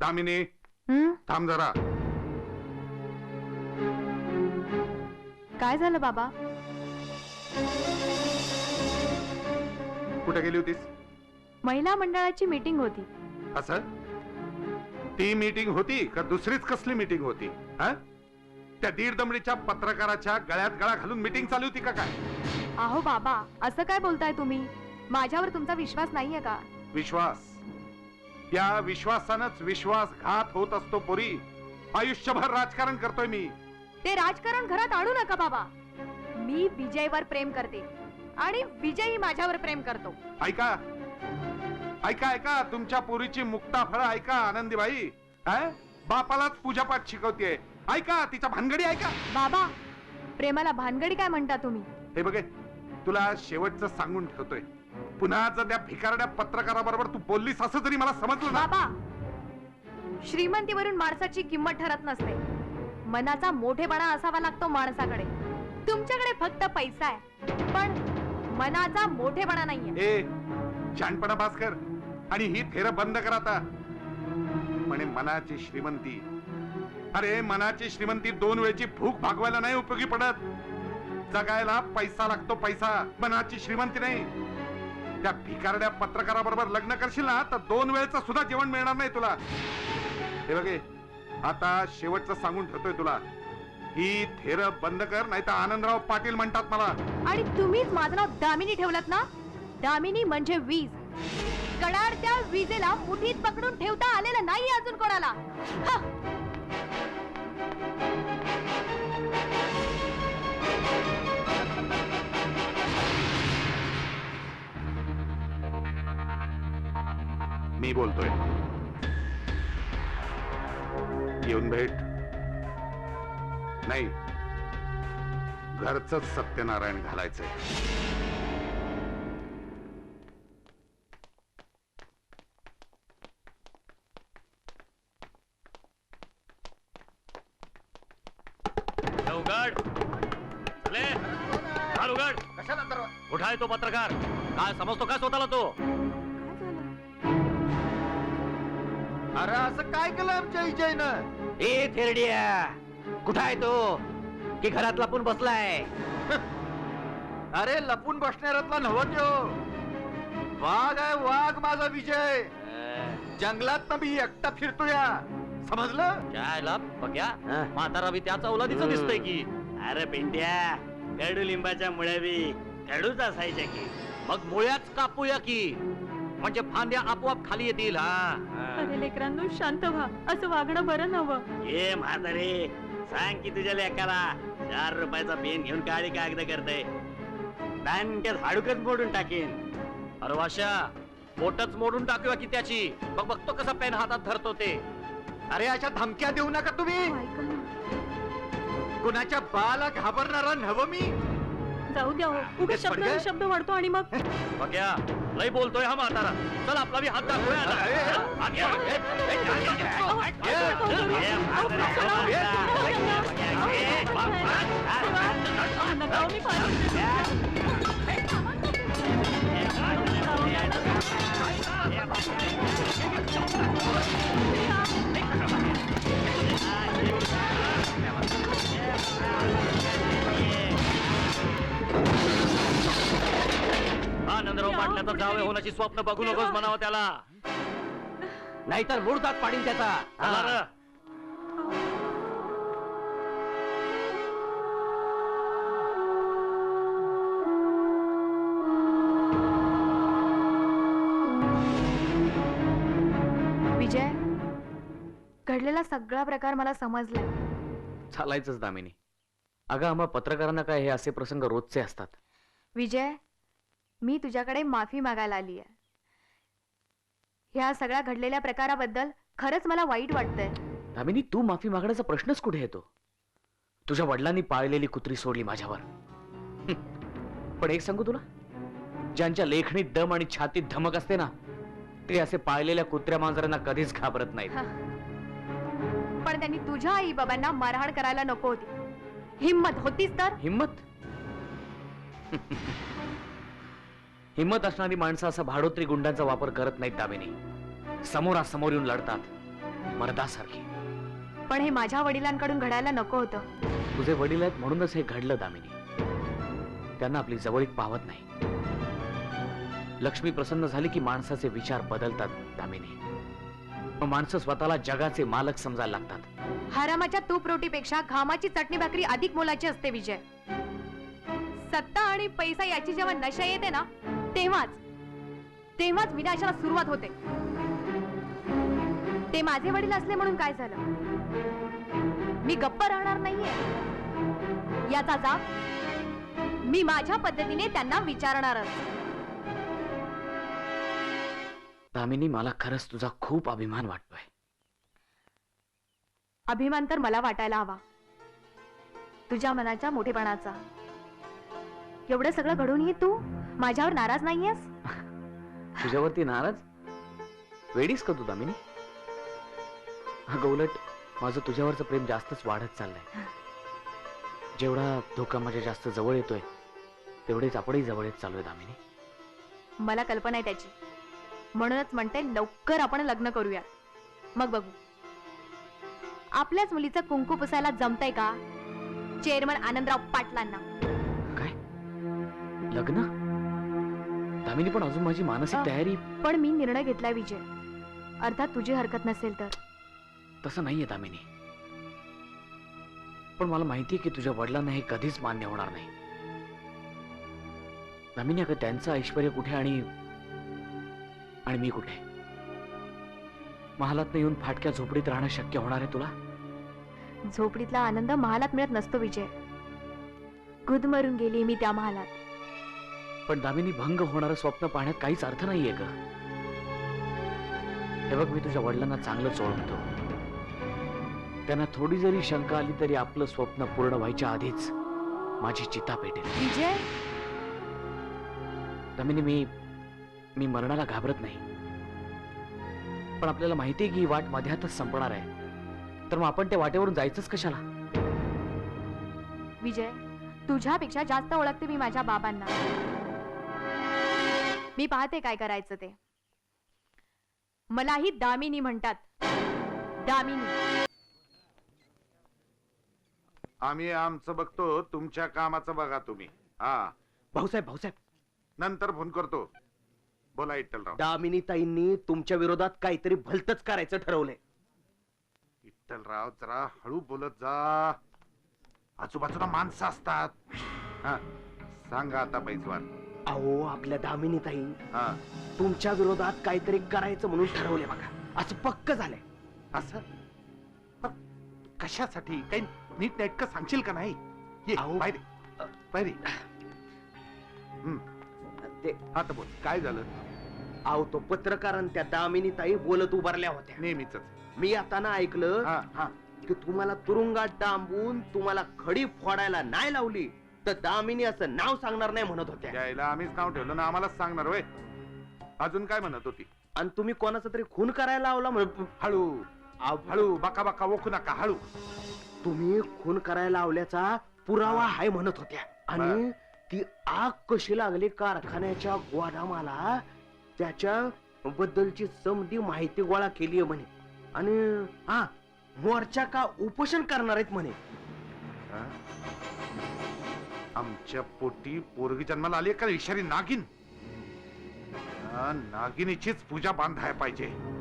दामिनी हं? थांब जरा. काय झालं बाबा? कुठे गेली होतीस? महिला मंडळाची मीटिंग होती. असं? ती मीटिंग होती का दुसरीच कसली मीटिंग होती? हा? त्या दीर्दमडीच्या पत्रकाराच्या गळ्यात गळा घालून मीटिंग चालू होती का काय? अहो बाबा असं काय बोलताय तुम्ही? माझ्यावर तुमचा विश्वास नाहीये का? विश्वास? या विश्वासानच विश्वासघात होत असतो पोरी. आयुष्यभर राजकारण करतोय मी. ते राजकारण घरात आणू नका बाबा. मी विजयवर प्रेम करते आणि विजयही माझ्यावर प्रेम करतो. ऐका. ऐका ऐका तुमच्या पोरीची मुक्ता फळ ऐका आनंदीबाई. हा? बापालाच पूजापाठ शिकवतेय. ऐका तिच्या भानगडी ऐका. बाबा प्रेमाला भानगडी काय म्हणता तुम्ही? हे बघे तुला शेवटचं सांगून ठेवतोय. पुन्हा जर त्या भिकारड्या पत्रकाराबरोबर तू बोललीस असं जरी मला समजलं ना बाबा श्रीमंतीवरून माणसाची किंमत ठरत नसते. मनाचा मोठेपणा असावा लागतो माणसाकडे. तुमच्याकडे फक्त पैसा आहे. पण मनाचा मोठेपणा नाहीये. ए शहाणपणा भास्कर आणि ही थेर बंद कर आता. म्हणे मनाची श्रीमंती. अरे मनाची श्रीमंती दोन वेळची भूक भागवायला नाही उपयोगी पडत. जगायला पैसा लागतो पैसा. मनाची श्रीमंती नाही. त्या भिकारड्या पत्रकाराबरोबर लग्न करशील ना तर दोन वेळचं सुद्धा जेवण मिळणार नाही तुला. हे बघे आता शेवटचं सांगून ठेवतोय तुला. ही थेर बंद कर नाही तर आनंदराव पाटील म्हणतात मला. आणि तुम्हीच माझं नाव दामिनी ठेवलात ना? दामिनी म्हणजे वीज. कडाडत्या विजेला मुठीत पकडून ठेवता आलेलं नाही अजून कोणाला. हा! मी बोलतोय. येऊन भेट. नाही. घरच सत्यनारायण घालायचंय. आहे तो पत्रकार. काय समजतो काय स्वतःला तो? अरे असं काय केलं आमच्या विजयनं ए थेरडिया कुठं आहे तो? की घरात लपून बसलाय? अरे लपून बसणाऱ्यातला नव्ह त्यो. वाघ आहे वाघ माझा विजय. जंगलात मी एकटा फिरतोया. समजलं? जायला बघ्या. म्हातारा बी त्याचा औलादीच दिसतोय की. अरे पिंट्या कडू लिंबाच्या मुळ्या बी कडूच असायच्या की. मग मुळ्याच कापूया की. म्हणजे फांद्या आपोआप खाली येतील हा. अरे लेकरांनो शांत व्हा. असं वागणं बरं नवं ये म्हातारे सांग की तुझ्या लेकाला. चार रुपयाचा पेन घेऊन काळी कागद करते. बँकेत हाडूकच मोडून टाकेन. अरे वाशा बोटच मोडून टाकूया की त्याची? बघ बघतो कसा पेन हातात धरतो ते. अरे अशा धमक्या देऊ नका तुम्ही. ऐका ना. कुणाच्या बाला घाबरणारा नव मी जाऊ द्या हो उगे शब्द-. शब्द वाढतो आणि मग बघ्या लय बोलतोय हा म्हातारा चल आपला बी हात दाखवूया आता. आनंदराव पाटलाचा जावे होण्याची स्वप्न बघू नकोस म्हणावं त्याला. नाहीतर मुडतात पाडील त्याचा. विजय घडलेला सगळा प्रकार मला समजलाय चालायचंच दामिनी. अगं आम्हा पत्रकारांना काय हे असे प्रसंग रोजचे असतात? विजय मी तुझ्याकडे माफी मागायला आली आहे ह्या सगळ्या घडलेल्या प्रकाराबद्दल खरंच मला वाईट वाटतंय. दामिनी तू माफी मागण्याचा प्रश्नच कुठे येतो? तुझ्या वडिलांनी पाळलेली कुत्री सोडली माझ्यावर. पण एक सांगू तुला? ज्यांच्या लेखणीत दम आणि छातीत धमक असते ना ते असे पाळलेल्या कुत्र्या मांजरांना कधीच घाबरत नाहीत. पण त्यांनी तुझ्या आई बाबांना मारहाण करायला नको होती. हिम्मत होतीच तर? हिम्मत हिम्मत असणारी माणसं असा भाडोत्री गुंडांचा वापर करत नाहीत दामिनी. समोरासमोर येऊन लढतात मर्दासारखी. पण हे माझ्या वडिलांकडून घडायला नको होतं. तुझे वडील आहेत म्हणूनच हे घडलं दामिनी. त्यांना आपली जवळीक पावत नाही. लक्ष्मी प्रसन्न झाली की माणसाचे विचार बदलतात दामिनी. माणसं स्वतःला जगाचे मालक समजायला लागतात. हरामाच्या तूप रोटीपेक्षा घामाची चटणी भाकरी अधिक मोलाची असते विजय. सत्ता आणि पैसा याची जेव्हा नशा येते ना तेव्हाच तेव्हाच विनाशाला सुरुवात होते. ते माझे वडील असले म्हणून काय झालं? मी गप्प राहणार नाहीये. याचा जाब मी माझ्या पद्धतीने त्यांना विचारणारच. दामिनी मला खरंच तुझा खूप अभिमान वाटतोय. अभिमान तर मला वाटायला हवा. तुझ्या मनाच्या मोठेपणाचा. एवढं सगळं घडूनही तू? माझ्यावर नाराज नाहीयेस? तुझ्यावरती नाराज? वेडीस का तू दामिनी? अगं उलट माझं तुझ्यावरचं प्रेम जास्तच वाढत चाललंय. जेवढा धोका माझ्या जास्त जवळ येतोय तेवढेच आपणही जवळ येत चालूय दामिनी. मला कल्पना आहे त्याची. म्हणूनच म्हणते लवकर आपण लग्न करूया. मग बघू. आपल्याच मुलीचं कुंकू पुसायला जमतंय का? चेअरमन आनंदराव पाटलांना. लग्न? दामिनी पण अजून माझी मानसिक अ. तयारी पण मी निर्णय घेतलाय विजय. अर्थात तुझी हरकत नसेल तर. तसं नाहीये दामिनी. पण मला माहितीये की तुझ्या वडिलांना हे कधीच मान्य होणार नाही. दामिनी अगं त्यांचं ऐश्वर कुठे आणि आणि मी कुठे? महालात येऊन फाटक्या झोपडीत राहणं शक्य होणार आहे तुला? झोपडीतला आनंद महालात मिळत नसतो विजय. गुदमरून गेली मी त्या महालात. पण दामिनी भंग होणारं स्वप्न पाहण्यात काहीच अर्थ नाहीये ग. हे बघ मी तुझ्या वडिलांना चांगलंच ओळखतो त्यांना थोडी जरी शंका आली तरी आपलं स्वप्न पूर्ण व्हायच्या आधीच माझी चिता पेटेल. विजय? दामिनी मी मी मरणाला घाबरत नाही. पण आपल्याला माहिती आहे की ही वाट मध्यातच संपणार आहे. तर मग आपण त्या वाटेवरून जायचंच कशाला? विजय तुझ्यापेक्षा जास्त ओळखते मी माझ्या बाबांना. मी पाहते काय करायचं ते. मलाही दामिनी म्हणतात. दामिनी. आम्ही आमचं बघतो तुमच्या कामाचं बघा तुम्ही. हा. भाऊसाहेब भाऊसाहेब. नंतर फोन करतो. बोला विठ्ठलराव दामिनी ताईंनी तुमच्या विरोधात काहीतरी भलतच करायचं ठरवलंय. विठ्ठलराव जरा हळू बोलत जा. आजूबाजूला माणसं असतात. हा. सांगा आता पैसवार अहो आपल्या दामिनी ताई. हा. तुमच्या विरोधात काहीतरी करायचं म्हणून ठरवलंय बघा. असं पक्क झालंय. असं? कशासाठी? काही नीट नेटकं सांगशील का नाही? ये अहो. ते आता बोल. काय झालं? अहो तो पत्रकारांनी त्या दामिनी ताई बोलत उभारल्या होत्या. नेहमीच. मी आता ना ऐकलं हा हा. की तुम्हाला तुरुंगात डांबून तुम्हाला खडी फोडायला नाही लावली. तर दामिनी असं नाव सांगणार नाही म्हणत होत्या. द्यायला आम्हीच नाव ठेवलं ना आम्हालाच सांगणार वय अजून काय म्हणत होती? आणि तुम्ही कोणाचा तरी खून करायला लावला म्हण हळू हळू बका बका ओखू नका हळू. तुम्ही खून करायला लावल्याचा पुरावा आहे म्हणत होत्या. आणि ती आग कशी लागली कारखान्याच्या गोदामाला त्याच्या बद्दलची समधी माहिती गोळा केली म्हणे. आणि हा मोर्चा का उपोषण करणार आहेत म्हणे? हा? आमच्या पोटी पोरगी जन्माला आली का? विषारी नागिन. नागिनीचीच पूजा बांधाय पाहिजे.